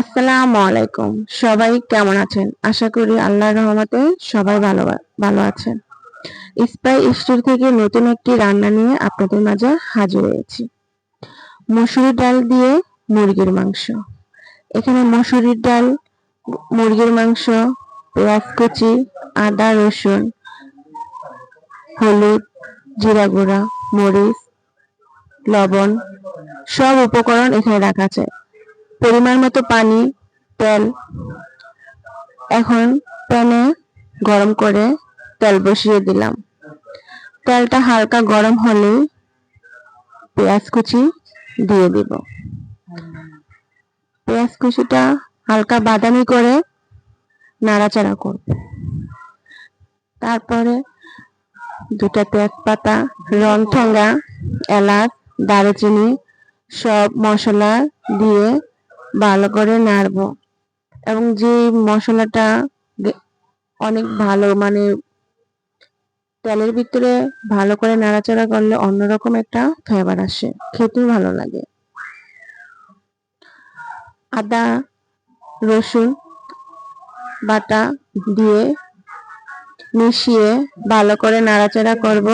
আসসালামু আলাইকুম। সবাই কেমন আছেন? আশা করি আল্লাহর রহমতে সবাই ভালো ভালো আছেন। স্পাই স্টোর থেকে নতুন একটি রান্না নিয়ে আপনাদের মাঝে হাজির হয়েছি। মসুরির ডাল দিয়ে মুরগির মাংস। এখানে মসুরির ডাল, মুরগির মাংস, পেঁয়াজ কুচি, আদা, রসুন, হলুদ, জিরা গুঁড়া, মরিচ, লবণ সব উপকরণ এখানে রাখা আছে। পরিমাণ মতো পানি, তেল। এখন প্যানে গরম করে তেল বসিয়ে দিলাম। তেলটা হালকা গরম হলেই পেঁয়াজ কুচি দিয়ে দিব। পেঁয়াজ কুচিটা হালকা বাদামি করে নাড়াচাড়া করব। তারপরে দুটা তেজপাতা, রংঠঙ্গা, এলাচ, দারুচিনি সব মশলা দিয়ে ভালো করে নাড়ব। এবং যে মশলাটা অনেক ভালো মানে তেলের ভিতরে ভালো করে নাড়াচাড়া করলে অন্যরকম একটা ফ্লেভার আসে। খেতেও ভালো লাগে। আদা, রসুন, বাটা দিয়ে মিশিয়ে ভালো করে নাড়াচাড়া করব।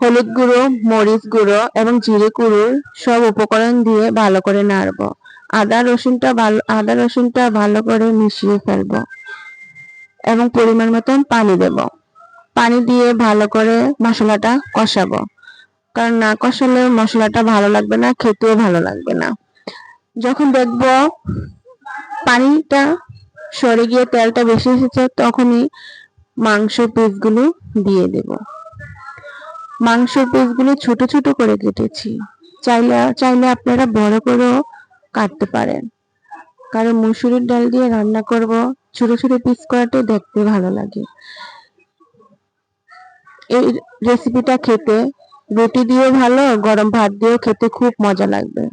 হলুদ গুঁড়ো, মরিচ গুঁড়ো এবং জিরে গুঁড়ো সব উপকরণ দিয়ে ভালো করে নাড়ব। আদা রসুনটা ভালো আদা রসুনটা ভালো করে মিশিয়ে ফেলব এবং পরিমাণ মতন পানি দেব। পানি দিয়ে ভালো করে মশলাটা কষাবো। কারণ না কষালে মশলাটা ভালো লাগবে না, খেতেও ভালো লাগবে না। যখন দেখব পানিটা সরে গিয়ে তেলটা বেশি এসেছে, তখনই মাংস পিসগুলো দিয়ে দেবো। মাংস পিসগুলো ছোট ছোট করে কেটেছি। চাইলে চাইলে আপনারা বড় করেও কাটতে পারেন। কারণ মুসুরির ডাল দিয়ে রান্না করব, ছোট ছোট পিস করাটাই দেখতে ভালো লাগে। এই রেসিপিটা খেতে রুটি দিয়েও ভালো, গরম ভাত দিয়েও খেতে খুব মজা লাগবে।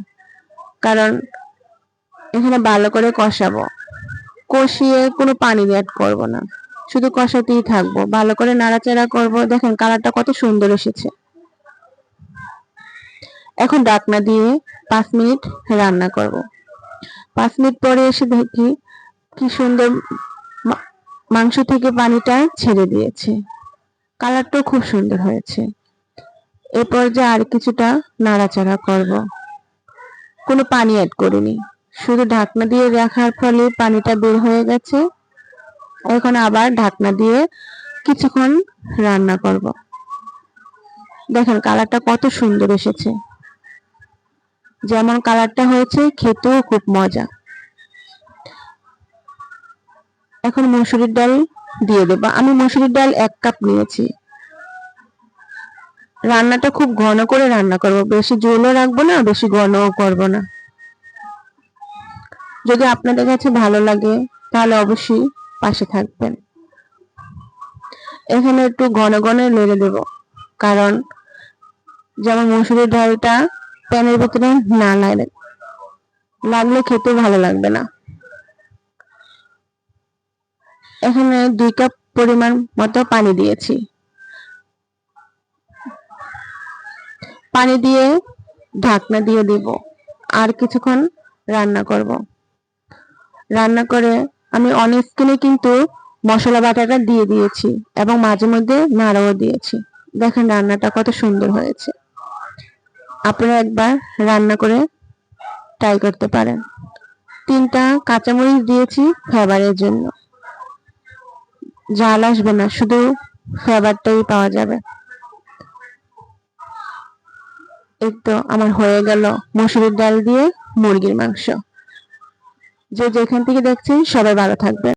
কারণ এখানে ভালো করে কষাবো। কষিয়ে কোনো পানি অ্যাড করব না। শুধু কষাতেই থাকব। ভালো করে নাড়াচাড়া করব। দেখেন কালারটা কত সুন্দর এসেছে। এখন ডাকনা দিয়ে পাঁচ মিনিট রান্না করব। পাঁচ মিনিট পরে এসে দেখি কি সুন্দর মাংস থেকে পানিটা ছেড়ে দিয়েছে। কালারটাও খুব সুন্দর হয়েছে। এরপর যে আর কিছুটা নাড়াচাড়া করব। কোনো পানি অ্যাড করিনি। শুধু ঢাকনা দিয়ে রাখার ফলে পানিটা বের হয়ে গেছে। এখন আবার ঢাকনা দিয়ে কিছুক্ষণ রান্না করব। দেখেন কালারটা কত সুন্দর এসেছে। যেমন কালারটা হয়েছে, খেতেও খুব মজা। এখন মসুরির ডাল দিয়ে দেবো। আমি মসুরির ডাল এক কাপ নিয়েছি। রান্নাটা খুব ঘন করে রান্না করব। বেশি জলও রাখব না, বেশি ঘনও করব না। যদি আপনাদের কাছে ভালো লাগে, তাহলে অবশ্যই পাশে থাকবেন। এখানে একটু ঘন ঘন নেড়ে দেব, কারণ যেমন মসুরির ডালটা প্যানের ভিতরে না লাগে লাগলে খেতে ভালো লাগবে না। এখানে দুই কাপ পরিমাণ মতো পানি দিয়েছি। পানি দিয়ে ঢাকনা দিয়ে দিব, আর কিছুক্ষণ রান্না করব। রান্না করে আমি অন স্কিনে কিন্তু মশলা বাটাটা দিয়ে দিয়েছি এবং মাঝে মধ্যে নাড়াও দিয়েছি। দেখেন রান্নাটা কত সুন্দর হয়েছে। আপনারা একবার রান্না করে ট্রাই করতে পারেন। তিনটা কাঁচামরিচ দিয়েছি ফ্লেভারের জন্য। জাল আসবে না, শুধু ফ্লেভারটাই পাওয়া যাবে। এই তো আমার হয়ে গেল মসুরির ডাল দিয়ে মুরগির মাংস। যে যেখান থেকে দেখছেন সবাই ভালো থাকবে